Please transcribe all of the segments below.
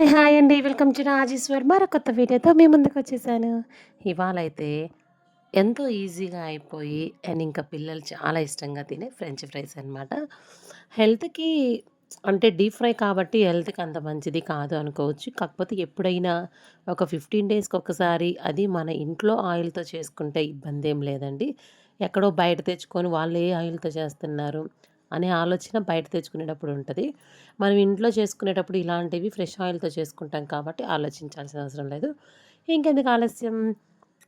Hi అండి. Welcome to Rajeshwar మరో కొత్త వీడియోతో మీ ముందుకు వచ్చేసాను. అయితే ఎంతో ఈజీగా అయిపోయి అండ్ ఇంకా పిల్లలు చాలా ఇష్టంగా తినే ఫ్రెంచ్ ఫ్రైస్ అనమాట. హెల్త్‌కి అంటే డీప్ ఫ్రై కాబట్టి హెల్త్‌కి అంత మంచిది కాదు అనుకోవచ్చు. కాకపోతే ఎప్పుడైనా ఒక 15 డేస్‌కి ఒకసారి అది మన ఇంట్లో ఆయిల్‌తో చేసుకుంటే ఇబ్బంది ఏం లేదండి. ఎక్కడో బయట తెచ్చుకొని వాళ్ళు ఏ ఆయిల్‌తో చేస్తున్నారు అనే ఆలోచన బయట తెచ్చుకునేటప్పుడు ఉంటుంది మనం ఇంట్లో చేసుకునేటప్పుడు ఇలాంటివి ఫ్రెష్ ఆయిల్‌తో చేసుకుంటాం కాబట్టి ఆలోచించాల్సిన అవసరం లేదు. ఇంకెందుకు ఆలస్యం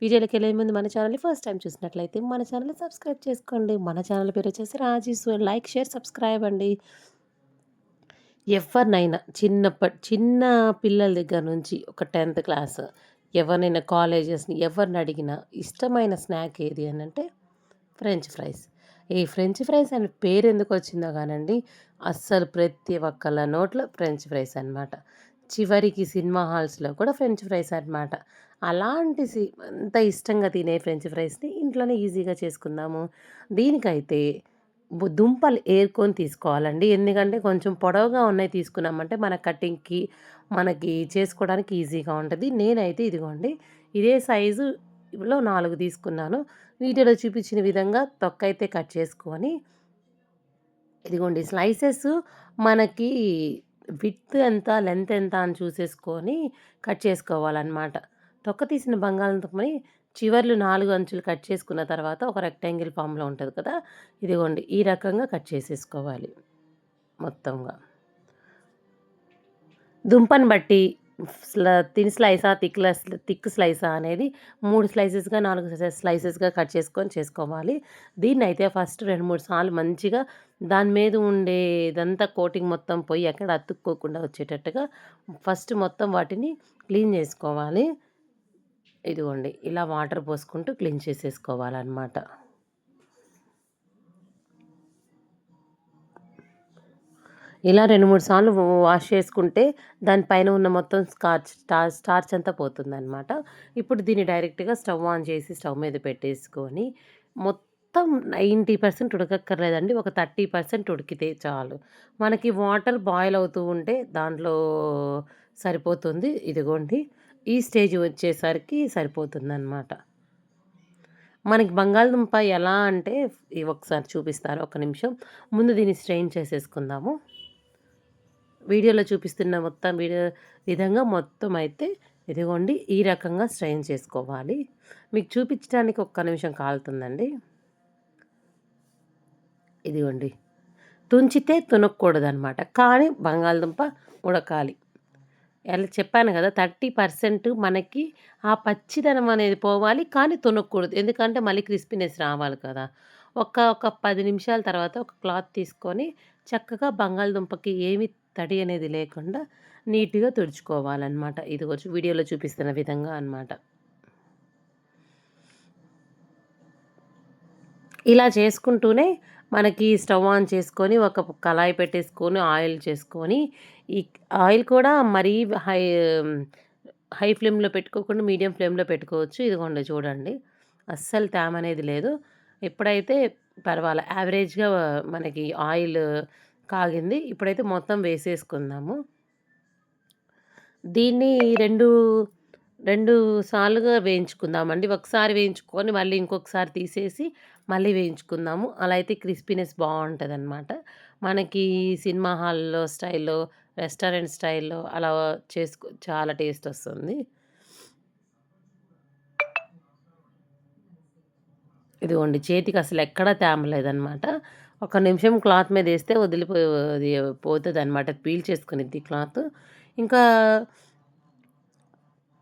వీడియోలోకెళ్ళే ముందు మన ఛానల్‌ని ఫస్ట్ టైం చూసినట్లయితే మన ఛానల్‌ని సబ్స్క్రైబ్ చేసుకోండి. మన ఛానల్ పేరు వచ్చేసి రాజేశ్వర్ లైక్, షేర్, సబ్స్క్రైబ్ అండి. ఎవరినైనా చిన్నప్పటి చిన్న పిల్లల దగ్గర నుంచి ఒక 10థ్ క్లాస్ ఎవరినైనా కాలేజెస్‌ని ఎవరిని అడిగినా ఇష్టమైన స్నాక్ ఏది అని అంటే ఫ్రెంచ్ ఫ్రైస్. ఈ ఫ్రెంచ్ ఫ్రైస్ అనే పేరెందుకు వచ్చిందో కానండి అస్సలు ప్రతి ఒక్కళ్ళ నోట్లో ఫ్రెంచ్ ఫ్రైస్ అనమాట. చివరికి సినిమా హాల్స్‌లో కూడా ఫ్రెంచ్ ఫ్రైస్ అనమాట. అలాంటి అంత ఇష్టంగా తినే ఫ్రెంచ్ ఫ్రైస్‌ని ఇంట్లోనే ఈజీగా చేసుకుందాము. దీనికైతే దుంపలు ఏరుకొని తీసుకోవాలండి. ఎందుకంటే కొంచెం పొడవుగా ఉన్నాయి తీసుకున్నామంటే మన కటింగ్‌కి, మనకి చేసుకోవడానికి ఈజీగా ఉంటుంది నేనైతే ఇదిగోండి ఇదే సైజు ఇవ్వలో నాలుగు తీసుకున్నాను. వీడియోలో చూపించిన విధంగా తొక్క అయితే కట్ చేసుకొని ఇదిగోండి స్లైసెస్ మనకి విత్ ఎంత, లెంత్ ఎంత అని చూసేసుకొని కట్ చేసుకోవాలన్నమాట తొక్క తీసిన బంగాళదుంపని చివర్లు నాలుగు అంచులు కట్ చేసుకున్న తర్వాత ఒక రెక్టాంగిల్ ఫామ్లో ఉంటుంది కదా! ఇదిగోండి ఈ రకంగా కట్ చేసేసుకోవాలి మొత్తంగా. దుంపని బట్టి తిన్ స్లైసా, థిక్‌లెస్ థిక్ స్లైసా అనేది మూడు స్లైసెస్‌గా, నాలుగు స్లైసెస్‌గా కట్ చేసుకొని చేసుకోవాలి. దీన్నైతే ఫస్ట్ 2, 3 సార్లు మంచిగా దాని మీద ఉండే ఇదంతా కోటింగ్ మొత్తం పోయి ఎక్కడ అతుక్కోకుండా వచ్చేటట్టుగా ఫస్ట్ మొత్తం వాటిని క్లీన్ చేసుకోవాలి. ఇదిగోండి ఇలా వాటర్ పోసుకుంటూ క్లీన్ చేసేసుకోవాలన్నమాట ఇలా 2, 3 సార్లు వాష్ చేసుకుంటే దానిపైన ఉన్న మొత్తం స్కార్చ్ స్టార్ స్టార్చ్ అంతా పోతుందనమాట. ఇప్పుడు దీన్ని డైరెక్ట్‌గా స్టవ్ ఆన్ చేసి స్టవ్ మీద పెట్టేసుకొని మొత్తం 90% ఉడకక్కర్లేదండి. ఒక 30% ఉడికితే చాలు. మనకి వాటర్ బాయిల్ అవుతూ ఉంటే దాంట్లో సరిపోతుంది. ఇదిగోండి ఈ స్టేజ్ వచ్చేసరికి సరిపోతుందనమాట. మనకి బంగాళదుంప ఎలా అంటే ఒకసారి చూపిస్తారు ఒక నిమిషం. ముందు దీన్ని స్ట్రెయిన్ చేసేసుకుందాము. వీడియోలో చూపిస్తున్న మొత్తం వీడియో విధంగా మొత్తం అయితే ఇదిగోండి ఈ రకంగా స్ట్రెయిన్ చేసుకోవాలి. మీకు చూపించడానికి ఒక్క నిమిషం కాలుతుందండి. ఇదిగోండి. తుంచితే తునక్కూడదనమాట. కానీ బంగాళదుంప ఉడకాలి. ఎలా చెప్పాను కదా! 30% మనకి ఆ పచ్చిదనం అనేది పోవాలి. కానీ తునక్కూడదు. ఎందుకంటే మళ్ళీ క్రిస్పీనెస్ రావాలి కదా! ఒక ఒక పది నిమిషాల తర్వాత ఒక క్లాత్ తీసుకొని చక్కగా బంగాళదుంపకి ఏమి తడి అనేది లేకుండా నీట్‌గా తుడుచుకోవాలన్నమాట ఇది వచ్చి వీడియోలో చూపిస్తున్న విధంగా అనమాట. ఇలా చేసుకుంటూనే మనకి స్టవ్ ఆన్ చేసుకొని ఒక కళాయి పెట్టేసుకొని ఆయిల్ చేసుకొని ఈ ఆయిల్ కూడా మరీ హై హై ఫ్లేమ్‌లో పెట్టుకోకుండా మీడియం ఫ్లేమ్‌లో పెట్టుకోవచ్చు. ఇదిగోండి చూడండి. అస్సలు తేమ అనేది లేదు. ఎప్పుడైతే పర్వాలే యావరేజ్‌గా మనకి ఆయిల్ కాగింది. ఇప్పుడైతే మొత్తం వేసేసుకుందాము. దీన్ని 2, 2 సార్లుగా వేయించుకుందామండి. ఒకసారి వేయించుకొని మళ్ళీ ఇంకొకసారి తీసేసి మళ్ళీ వేయించుకుందాము. అలా అయితే క్రిస్పీనెస్ బావుంటదనమాట. మనకి సినిమా హాల్‌లో స్టైల్‌లో, రెస్టారెంట్ స్టైల్‌లో అలా చేసుకో చాలా టేస్ట్ వస్తుంది. ఇదిగోండి చేతికి అసలు ఎక్కడా తేమలేదనమాట ఒక నిమిషం క్లాత్ మీద వేస్తే వదిలిపో అది పీల్ చేసుకునేది క్లాత్. ఇంకా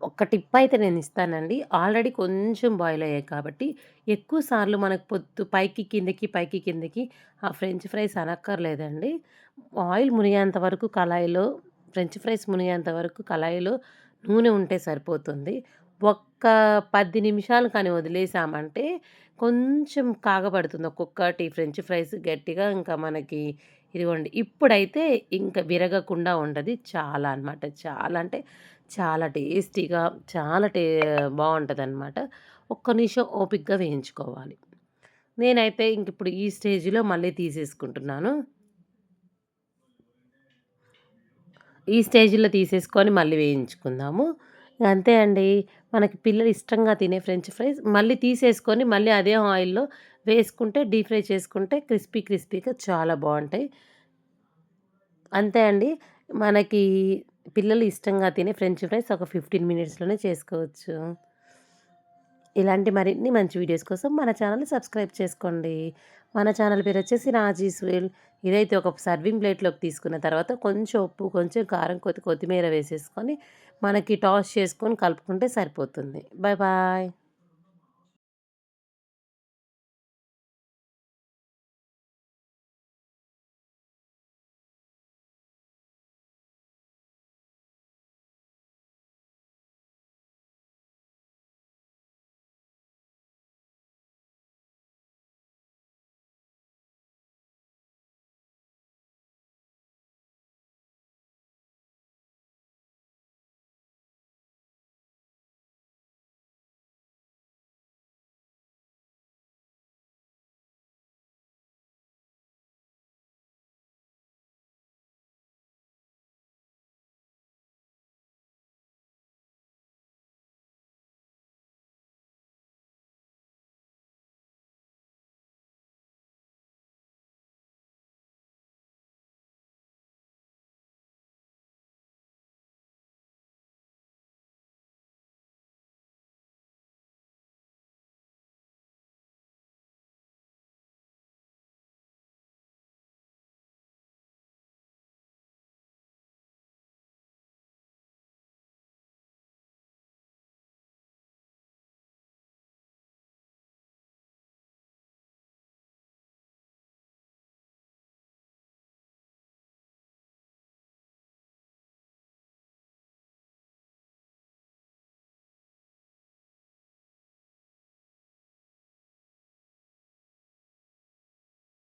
ఒక టిప్ అయితే నేను ఇస్తానండి. ఆల్రెడీ కొంచెం బాయిల్ అయ్యాయి కాబట్టి ఎక్కువ సార్లు మనకు పొద్దు పైకి కిందకి, పైకి కిందకి ఆ ఫ్రెంచ్ ఫ్రైస్ అనక్కర్లేదండి. ఆయిల్ మునిగేంత వరకు కళాయిలో ఫ్రెంచ్ ఫ్రైస్ మునిగేంత వరకు కళాయిలో నూనె ఉంటే సరిపోతుంది. ఒక్క పది నిమిషాలు కానీ వదిలేసామంటే కొంచెం కాగబడుతుంది. ఒక్కొక్కటి ఫ్రెంచ్ ఫ్రైస్ గట్టిగా ఇంకా మనకి ఇదిగోండి ఇప్పుడైతే ఇంకా విరగకుండా ఉండదు చాలా అనమాట. చాలా అంటే చాలా టేస్టీగా చాలా టే బావుంటదనమాట. ఒక్క నిమిషం ఓపిక్గా వేయించుకోవాలి. నేనైతే ఇంకిప్పుడు ఈ స్టేజ్‌లో మళ్ళీ తీసేసుకుంటున్నాను. ఈ స్టేజ్‌లో తీసేసుకొని మళ్ళీ వేయించుకుందాము. అంతే అండి. మనకి పిల్లలు ఇష్టంగా తినే ఫ్రెంచ్ ఫ్రైస్ మళ్ళీ తీసేసుకొని మళ్ళీ అదే ఆయిల్‌లో వేసుకుంటే డీప్ ఫ్రై చేసుకుంటే క్రిస్పీ క్రిస్పీగా చాలా బాగుంటాయి అంతే అండి. మనకి పిల్లలు ఇష్టంగా తినే ఫ్రెంచ్ ఫ్రైస్ ఒక 15 మినిట్స్‌లోనే చేసుకోవచ్చు. ఇలాంటి మరిన్ని మంచి వీడియోస్ కోసం మన ఛానల్‌ని సబ్స్క్రైబ్ చేసుకోండి. మన ఛానల్ పేరు వచ్చేసి రాజీస్ వీల్. ఇదైతే ఒక సర్వింగ్ ప్లేట్‌లోకి తీసుకున్న తర్వాత కొంచెం ఉప్పు, కొంచెం కారం, కొద్ది కొత్తిమీర వేసేసుకొని మనకి టాస్ చేసుకొని కలుపుకుంటే సరిపోతుంది. Bye bye.